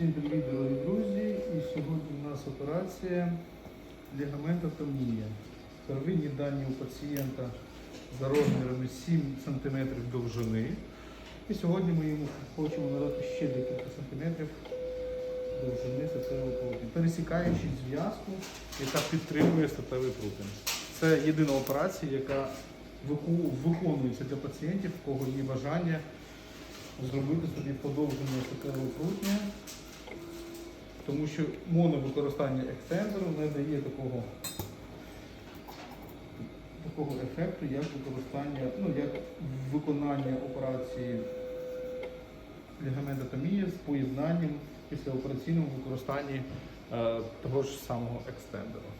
Всім привіт, дорогі друзі! І сьогодні у нас операція лігаментотомія. Первинні дані у пацієнта за розмірами 7 см довжини. І сьогодні ми йому хочемо надати ще декілька сантиметрів довжини статевого прутня, пересікаючи зв'язку, яка підтримує статевий прутин. Це єдина операція, яка виконується для пацієнтів, в кого є бажання зробити собі подовження статевого прутня, тому що моновикористання екстензору не дає такого, такого ефекту, як використання, ну, як виконання операції лігаментотомії з поєднанням після операційного використання е, того ж самого екстендеру.